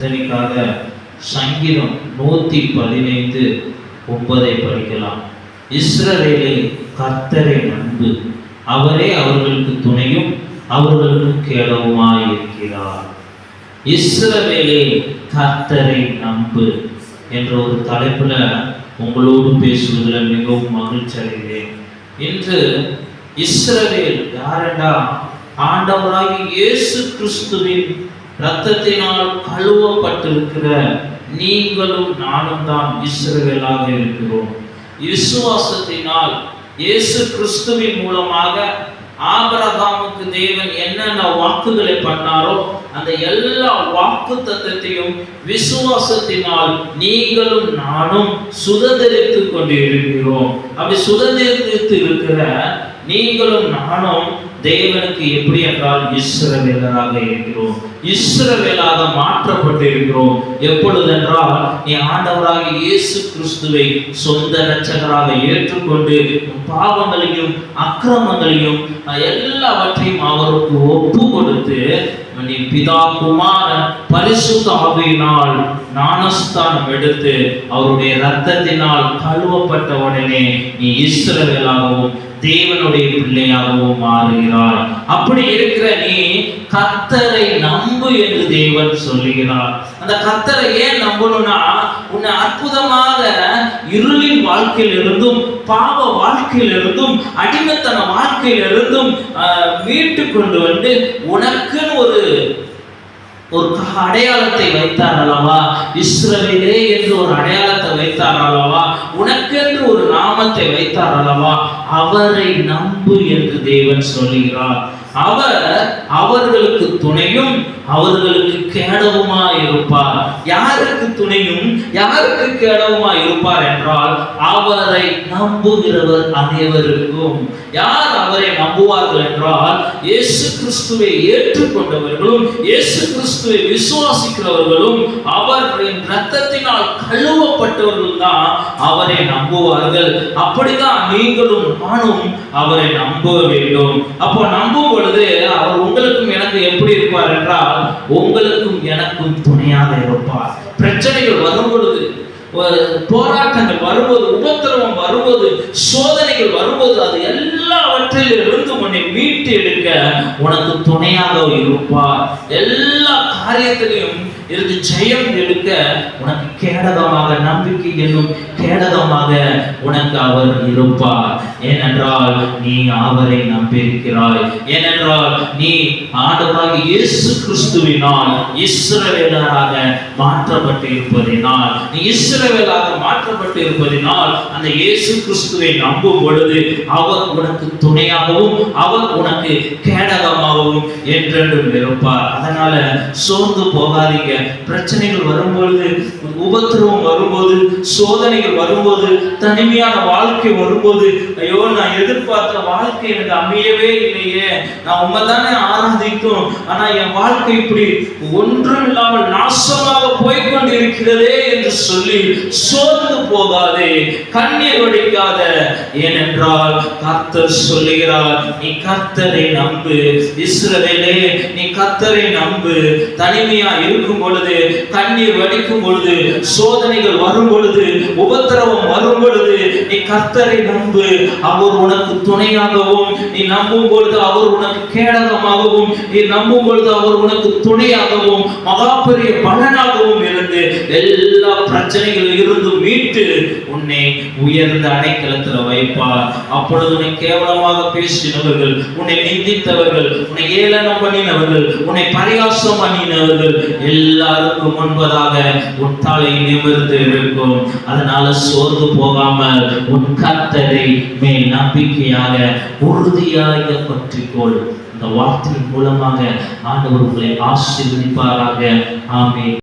இதற்காக சங்கீதம் நூத்தி பதினைந்து ஒன்பதை படிக்கலாம். இஸ்ரவேலை கர்த்தரை நண்பு. அவரே அவர்களுக்கு துணையும் அவர்களுக்கு கேடவுமாய் இருக்கிறார். இஸ்ரவேலே கர்த்தரை நம்பு என்ற ஒரு தலைப்புல உங்களோடு பேசுவதில் மிகவும் மகிழ்ச்சி அடைகிறேன். இன்று இஸ்ரவேல் யாரெண்டா ஆண்டவராகி இயேசு கிறிஸ்துவின் இரத்தத்தினால் கழுவப்பட்டிருக்கிற நீங்களும் நானும் தான் இஸ்ரவேலாக இருக்கிறோம். விசுவாசத்தினால் இயேசு கிறிஸ்துவின் மூலமாக ஆபரகாமுக்கு தேவன் என்னென்ன வாக்குகளை பண்ணாரோ அந்த எல்லா வாக்கு தத்தத்தையும் விசுவாசத்தினால் நீங்களும் நானும் சுதந்திரித்து கொண்டு இருக்கிறோம் அப்படி சுதந்திரித்து இருக்கிற நீங்களும் நானும் தேவனுக்கு எப்படி என்றால் இஸ்ரவேலராக இருக்கிறோம். இஸ்ரவேலாக மாற்றப்பட்டு இருக்கிறோம் எப்பொழுதென்றால் நீ ஆண்டவராக இயேசு கிறிஸ்துவை சொந்த இரட்சகராக ஏற்றுக்கொண்டு பாவங்களையும் அக்கிரமங்களையும் எல்லாவற்றையும் அவருக்கு ஒப்பு கொடுத்து நீ பிதா குமாரன் பரிசுத்த ஆவியினால் ஞானஸ்தானம் எடுத்து அவருடைய ரத்தத்தினால் கழுவப்பட்ட உடனே நீ இஸ்ரவேலாகவும் தேவனுடைய பிள்ளையாகவும் மாறுகிறாய் அப்படி இருக்கிற நீ கத்தரை நம்பு என்று தேவன் சொல்லுகிறார். அந்த கத்தரை ஏன் நம்பணும்னா உன்னை அற்புதமாக இருளின் வாழ்க்கையிலிருந்தும் பாவ வாழ்க்கையிலிருந்தும் அடிமைத்தன வாழ்க்கையிலிருந்தும் மீட்டு கொண்டு வந்து உனக்குன்னு ஒரு ஒரு அடையாளத்தை வைத்தார் அல்லவா இஸ்ரவேலே என்று ஒரு அடையாளத்தை வைத்தார் அல்லவா உனக்கென்று ஒரு நாமத்தை வைத்தார் அல்லவா அவரை நம்பு என்று தேவன் சொல்கிறார் அவர் அவர்களுக்கு துணையும் அவர்களுக்கு கேடவுமா இருப்பார். யாருக்கு துணையும் யாருக்கு கேடவுமா இருப்பார் என்றால் அவரை நம்புகிறவர் அனைவருக்கும். யார் அவரை நம்புவார்கள் என்றால் இயேசு கிறிஸ்துவை ஏற்றுக்கொண்டவர்களும் இயேசு கிறிஸ்துவை விசுவாசிக்கிறவர்களும் அவர்களின் ரத்தத்தினால் கழுவப்பட்டவர்கள் தான் அவரை நம்புவார்கள். அப்படிதான் நீங்களும் நானும் அவரை நம்ப வேண்டும். அப்போ நம்பும் பொழுது அவர் உங்களுக்கும் எனக்கு எப்படி இருப்பார் என்றால் உங்களுக்கும் எனக்கும் துணையாக இருப்பார். பிரச்சனைகள் வரும் பொழுது போராட்டங்கள் வரும்போது உபத்திரவம் வரும்போது சோதனைகள் வரும்போது அது எல்லாவற்றில் இருந்து உன்னை மீட்டு எடுக்க உனக்கு துணையாக இருப்பார். எல்லா காரியத்திலையும் இருந்து ஜெயம் எடுக்க உனக்கு கேடகமாக நம்பிக்கை என்னும் கேடகமாக உனக்கு அவர் இருப்பார். ஏனென்றால் நீ அவரை நம்பியிருக்கிறாய். ஏனென்றால் நீ ஆண்டவராக இயேசு கிறிஸ்துவினால் இஸ்ரவேலராக மாற்றப்பட்டு இருப்பதினால் நீ இஸ்ரவேலாக மாற்றப்பட்டு இருப்பதினால் அந்த இயேசு கிறிஸ்துவை நம்பும் பொழுது அவர் உனக்கு துணையாகவும் அவர் உனக்கு கேடகமாகவும் என்றென்றும் இருப்பார். அதனால சோர்ந்து போகாதீங்க. பிரச்சனைகள் வரும்பொழுது உபத்திரவம் வரும்போது சோதனைகள் வரும்போது தனிமையான வாழ்க்கை வரும்போது ஐயோ நான் எதிர்பார்த்த வாழ்க்கை எனக்கு அமையவே இல்லையே. நான் உண்மை தானே ஆராதிக்கும் ஆனா என் வாழ்க்கை இப்படி ஒன்றும் இல்லாமல் நாசமாக போய்க்கொண்டு இருக்கிறதே என்று சொல்லி சோர்ந்து போகாதே. கண்ணீர் வடிக்காத. ஏனென்றால் கர்த்தர் சொல்லுகிறார் நீ கர்த்தரை நம்பு. இஸ்ரவேலே நீ கர்த்தரை நம்பு. தனிமையா இருக்கும் பொழுது கண்ணீர் வடிக்கும் பொழுது சோதனைகள் வரும் பொழுது உபத்த வரும் பொழுது நீ கர்த்தரை நம்பு. அவர் உனக்கு துணையாகவும் நீ நம்பும் பொழுது அவர் உனக்கு கேடகமாகவும் நீ நம்பும் பொழுது அவர் உனக்கு துணையாகவும் மகாபெரிய பலனாகவும் இருந்து எல்லா பிரச்சனைகளில் இருந்து மீட்டு உன்னை உயர்ந்த அடைக்கலத்தில் வைப்பார். அப்பொழுது உன்னை கேவலமாக பேசினவர்கள் உன்னை நிந்தித்தவர்கள் உன்னை ஏளனம் பண்ணினவர்கள் உன்னை பரிகாசம் பண்ணினவர்கள் எல்லாருக்கும் முன்பதாக உன் தலை நிமிர்ந்து இருக்கும். அதனால சோர்ந்து போகாமல் உன் கத்தரை மேல் நம்பிக்கையாக உறுதியாக பற்றிக்கொள் இந்த வார்த்தையின் மூலமாக ஆண்டவர் உங்களை ஆசீர்வதிப்பாராக. ஆமே